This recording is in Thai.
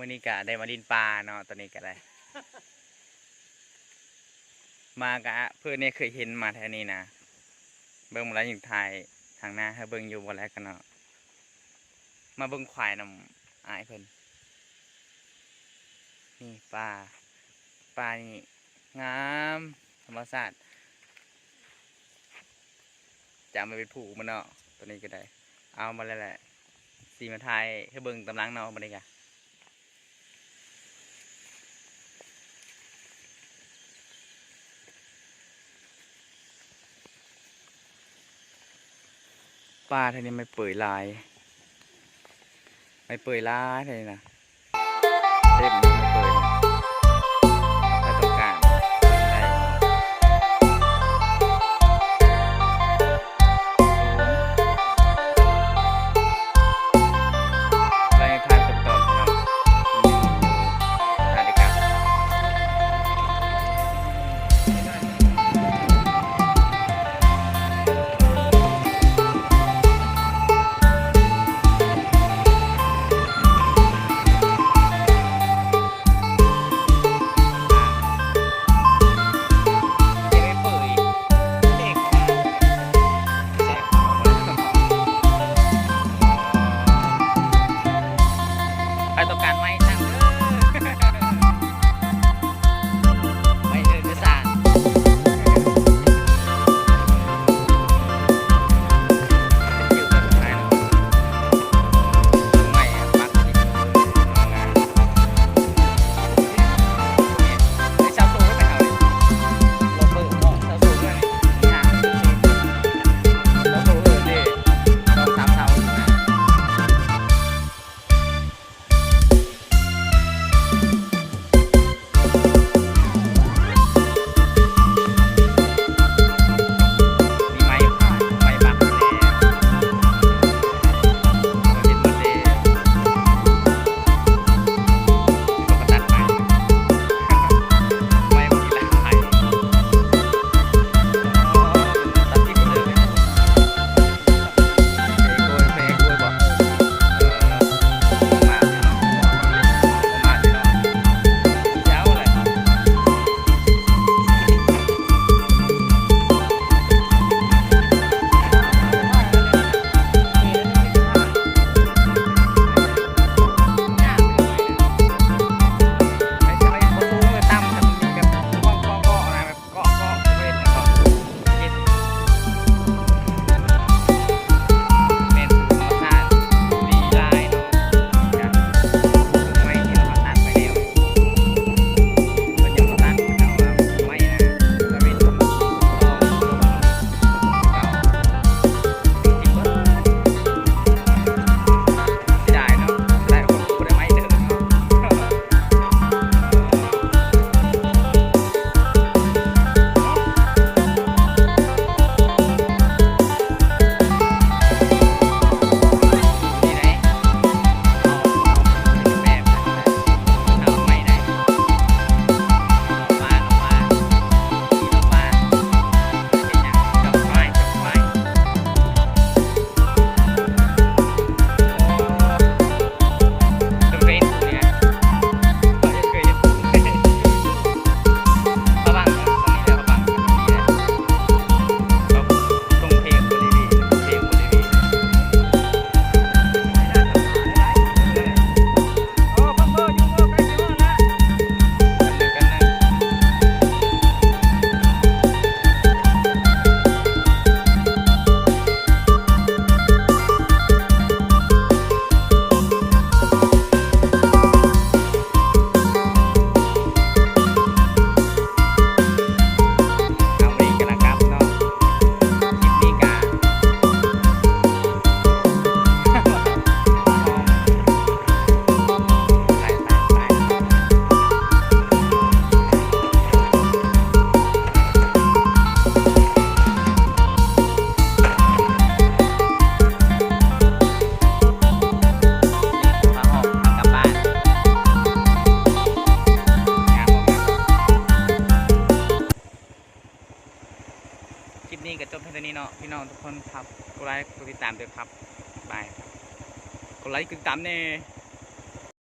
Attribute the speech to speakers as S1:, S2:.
S1: วันนี้กะได้มาดินปลาเนาะตอนนี้กะได้มากะเพื่อนเนี่ยเคยเห็นมาแถวนี้นะเบิ้งมาแล้วยิงไทยทางหน้าให้เบิ้งอยู่วันแรกกันเนาะมาเบิ้งควายนำอายเพิ่นนี่ปลาปลานี่งามธรรมชาติจะมาเป็นผูกมันเนาะตัวนี้ก็ได้ เอามาแล้วแหละสีมาไทยให้เบิ้งตำลังเนาะมาเลยกัน ปลาท่นี้ไม่เปื่อยลาย ไม่เปื่อยลายท่านี้นะ ลิปนี้ก็จบเพี
S2: ย
S1: งท่านี้เนาะพี่น้องทุกคนครับกดไลค์กดติดตามด้วยครับบายกดไลค์กดติดตามเน่